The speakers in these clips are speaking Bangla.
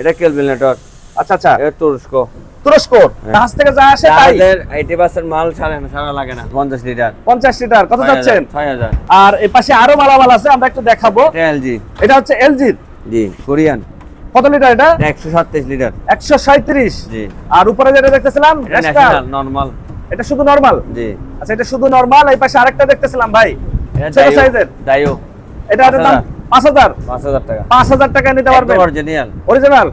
এটা ক্যালকুলেটর আচ্ছা আচ্ছা। এটা তুরস্ক। তুরস্ক। জাহাজ থেকে যা আসে তাই। এইটি পার্সেন্ট মাল সারা সারা লাগে না। পঞ্চাশ লিটার। পঞ্চাশ লিটার। কত যাচ্ছেন? ছয় হাজার। আর এ পাশে আরও মালামাল আছে আমরা একটু দেখাবো। এলজি এটা হচ্ছে এলজির জি কোরিয়ান। কত লিটার এটা? একশো সাতত্রিশ লিটার। একশো সাঁত্রিশ জি। আর উপরে যেটা দেখতেছিলাম ন্যাশনাল? নর্মাল এটা শুধু নরমাল জি। আচ্ছা এটা শুধু নরমাল এই পাশে আরেকটা দেখতেছিলাম ভাই। এটা ছোট সাইজের ডাইও এটা দাম পাঁচ হাজার? পাঁচ হাজার টাকা। পাঁচ হাজার টাকা নিতে পারবেন? অরিজিনাল অরিজিনাল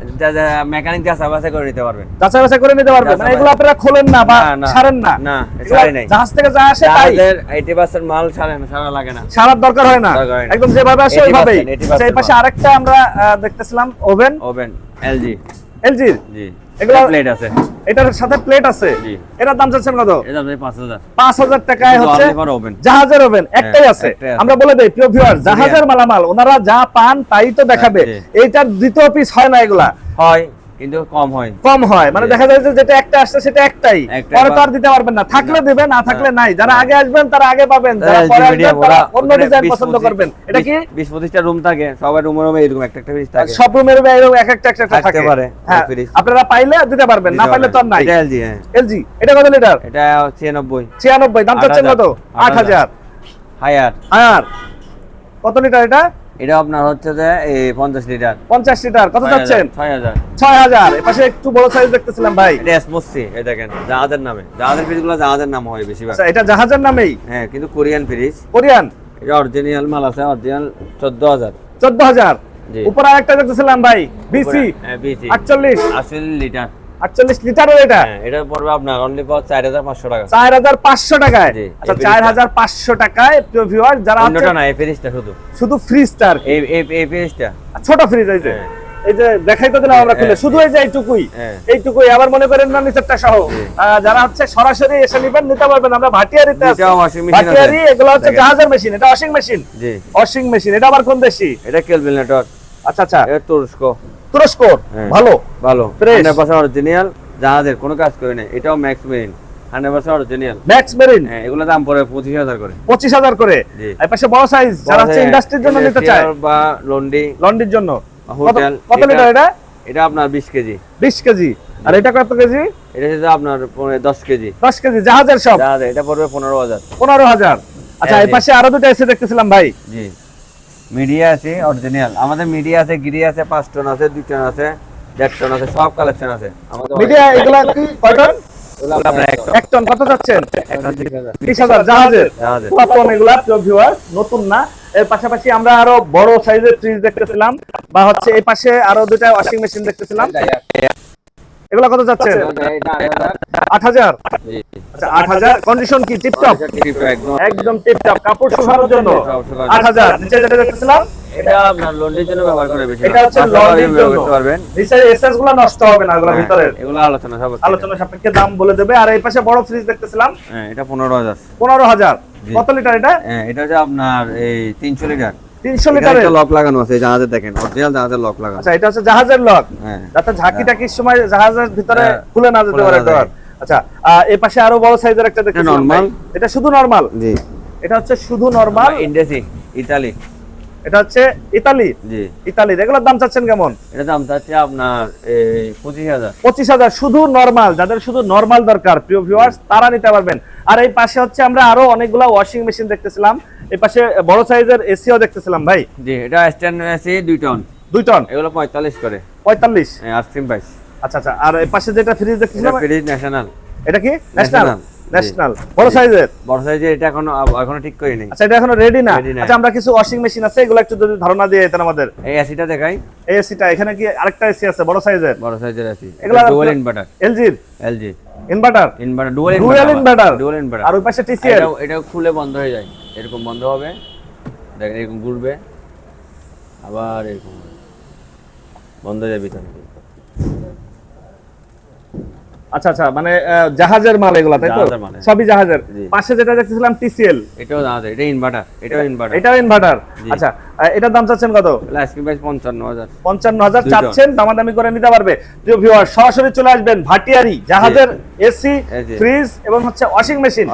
মেকানিক যাচাই বাছাই করে নিতে পারবেন। যাচাই বাছাই করে নিতে পারবেন? মানে এগুলো আপনারা খোলেন না বা না, না। ছাড়েন না। না, এগুলো নাই। জাহাজ থেকে যা আসে তাই। এইটি পার্সেন্ট মাল সারা লাগে না। সারার দরকার হয় না। একদম যেভাবে আসে 80% ওইভাবেই। 80% এই পাশে আরেকটা আমরা দেখতেছিলাম ওভেন। ওভেন এলজি এলজির জি এগুলো- প্লেট আছে। এটার সাথে প্লেট আছে। এটার দাম চাচ্ছেন কত? পাঁচ হাজার। পাঁচ টাকায় হচ্ছে। জাহাজের ওভেন একটাই আছে। আমরা বলে দেই প্রিয় ভিউয়ার জাহাজের মালামাল ওনারা যা পান তাই তো দেখাবে। জি। এইটার দ্বিতীয় পিস হয় না এগুলা। হয়। কিন্তু কম হয়। কম হয় মানে দেখা যায় যে যেটা একটা আসছে সেটা একটাই। পরে তো আর দিতে পারবেন না। থাকলে দিবেন না থাকলে নাই। যারা আগে আসবেন তারা আগে পাবেন। যারা পরে আসবেন তারা অন্য ডিজাইন পছন্দ করবেন। এটা কি? বিশ পঁচিশটা রুম থাকে সবার রুমে রুমে এরকম একটা একটা পিস থাকে। সব রুমের এরকম এক একটা একটা থাকে। পারে, হ্যাঁ আপনারা পাইলে দিতে পারবেন না পাইলে তো আর নাই। এটা এলজি হ্যাঁ। এলজি এটা কত লিটার এটা ছিয়ানব্বই। ছিয়ানব্বই দাম আট চাচ্ছেন। কত? আট আট হাজার। হায়ার আর কত লিটার এটা? এটা আপনার হচ্ছে যে এই পঞ্চাশ লিটার। পঞ্চাশ লিটার। কত চাচ্ছেন? ছয় হাজার। ছয় হাজার। এপাশে একটু বড় সাইজ দেখতেছিলাম ভাই। এটা এসমোসি এই দেখেন জাহাজের নামে। জাহাজের ফ্রিজগুলো জাহাজের নাম হয় বেশিরভাগ। আচ্ছা এটা জাহাজের নামেই? হ্যাঁ কিন্তু কোরিয়ান ফ্রিজ কোরিয়ান? এটা অরিজিনাল মাল আছে অরিজিনাল চোদ্দ হাজার। চোদ্দ হাজার। উপরে আরেকটা দেখতেছিলাম ভাই বিসি হ্যাঁ বিসি আটচল্লিশ। আশি লিটার। আটচল্লিশ লিটারের এটা? হ্যাঁ এটা পড়বে আপনার অনলি ফর চার হাজার পাঁচশো টাকা। চার হাজার পাঁচশো টাকায়? আচ্ছা চার। হাজার পাঁচশো টাকায় প্রিয় ভিউয়ার যারা অন্যটা না এই ফ্রিজটা শুধু। শুধু ফ্রিজটা আর এই এই এই ফ্রিজটা ছোট ফ্রিজ এই যে। হ্যাঁ। এই যে দেখাই তো দিলাম আমরা খুলে। হ্যাঁ, শুধু এই যে এইটুকুই। এইটুকুই। আবার মনে করেন না নিচেরটা সহ। যারা হচ্ছে সরাসরি এসে নিবেন নিতে পারবেন। আমরা ভাটিয়ারিতে। ভাটিয়ারি এগুলো হচ্ছে। জাহাজের মেশিন এটা ওয়াশিং মেশিন জি। ওয়াশিং মেশিন এটা আবার কোন দেশি? এটা ক্যালকুলেটর আচ্ছা আচ্ছা। তুরস্ক। তুরস্ক হ্যাঁ। ভালো। ভালো। হান্ড্রেড পার্সেন্ট অরিজিনাল জাহাজের কোনো কাজ করে না এটাও Max Marine hundred percent original Max Marine হ্যাঁ এগুলো দাম পড়ে পঁচিশ হাজার করে। পঁচিশ হাজার করে? পাশে বড় সাইজ যারা ইন্ডাস্ট্রির জন্য নিতে চায়। বা লন্ডি লন্ডির জন্য। হোটেল কত লিটার এটা এটা? আপনার বিশ কেজি। বিশ কেজি। আর এটা কত কেজি? এটা হচ্ছে আপনার দশ কেজি। দশ কেজি। জাহাজের সব জাহাজের এটা পড়বে পনেরো হাজার। পনেরো হাজার। আচ্ছা হ্যাঁ, এই পাশে আরও দুটো এসে দেখতেছিলাম ভাই। জি। মিডিয়া আছে অরিজিনাল আমাদের মিডিয়া আছে গিরি আছে পাঁচ টন আছে দুই টন আছে দেড় টন আছে সব কালেকশন আছে। আমাদের মিডিয়া এগুলা কি কয় টন এক টন। কত যাচ্ছেন? হাজার। জাহাজের। পুরাতন এগুলা ভিউয়ার নতুন না। এর পাশাপাশি আমরা আরও বড় সাইজের ফ্রিজ দেখতেছিলাম বা হচ্ছে এই পাশে আরও দুটা ওয়াশিং মেশিন দেখতেছিলাম। এগুলা কত যাচ্ছেন? আট হাজার। আট হাজার? আচ্ছা আট হাজার? কন্ডিশন কি? টিপটপ একদম। টিপটপ কাপড় শুকানোর জন্য? আট হাজার। নিচে যেটা দেখতেছিলাম? এটা আপনার লন্ড্রির জন্য ব্যবহার করে বেশি এটা হচ্ছে লন্ড্রির জন্য। পারবেন। নিচে এসএসগুলো নষ্ট হবে না এগুলো হ্যাঁ, ভিতরে এগুলো আলোচনা সাপেক্ষে। দাম বলে দেবে। আর এই পাশে বড় ফ্রিজ দেখতেছিলাম। হ্যাঁ এটা। কত লিটার এটা? হ্যাঁ এটা হচ্ছে আপনার এই তিনশো লিটার তিনশো লিটারের? লক লাগানো আছে জাহাজে দেখেন অরিজিনাল জাহাজের লক লাগানো। আচ্ছা এটা হচ্ছে জাহাজের লক। যাতে ঝাঁকি টাকির সময় জাহাজের ভিতরে খুলে না যেতে পারে না আচ্ছা এই পাশে আরও বড় সাইজের একটা দেখতেছিলাম normal? এটা শুধু নরমাল জি। এটা হচ্ছে শুধু নরমাল ইন্ডেসি ইতালি। এটা হচ্ছে ইতালি? জি। ইতালির এগুলোর দাম চাচ্ছেন কেমন? এটা দাম চাচ্ছে আপনার পঁচিশ হাজার। পঁচিশ হাজার শুধু নরমাল যাদের শুধু নরমাল দরকার প্রিয় ভিউয়ার্স তারা নিতে পারবেন। আর এই পাশে হচ্ছে আমরা আরও অনেকগুলা ওয়াশিং মেশিন দেখতেছিলাম। এই পাশে বড় সাইজের এসিও দেখতেছিলাম ভাই। জি এটা স্ট্যান্ড আছে দুই টন। দুই টন? এগুলো পঁয়তাল্লিশ করে। পঁয়তাল্লিশ? আইসক্রিম পাইস আচ্ছা আচ্ছা আর এই পাশে যেটা ফ্রিজ এটা দেখতেছিলাম ফ্রিজ ন্যাশনাল এটা কি? ন্যাশনাল ন্যাশনাল বড় সাইজের? বড় সাইজে এটা এখনও এখনও ঠিক করিনি। আচ্ছা এটা এখনও রেডি না? আচ্ছা আমরা কিছু ওয়াশিং মেশিন আছে এগুলো একটু যদি ধারণা দিয়ে দিতেন আমাদের। এই এসিটা দেখাই। এই এসিটা এখানে কি আরেকটা এসি আছে বড় সাইজের? বড় সাইজের এসি এগুলা dual inverter এলজির LG inverter inverter dual inverter dual inverter আর ওই পাশে টিসিএল এটাও খুলে বন্ধ হয়ে যায়। এরকম বন্ধ হবে। দেখেন এরকম ঘুরবে। আবার এরকম বন্ধ হয়ে যাবে ভিতরে। আচ্ছা আচ্ছা মানে জাহাজের মাল এগুলা তাই তো? হ্যাঁ। সবই জাহাজের? পাশে যেটা দেখতেছিলাম টিসিএল। এটাও দাঁড়াতে এটা ইনভার্টার এটাও ইনভার্টার এটাও ইনভার্টার আচ্ছা এটার দাম চাচ্ছেন কত? আইসক্রিম প্রাইস পঞ্চান্ন হাজার। পঞ্চান্ন হাজার দুইটা। চাচ্ছেন দামাদামি করে নিতে পারবে। প্রিয় ভিউয়ার সরাসরি চলে আসবেন ভাটিয়ারি জাহাজের এসি ফ্রিজ এবং হচ্ছে ওয়াশিং মেশিন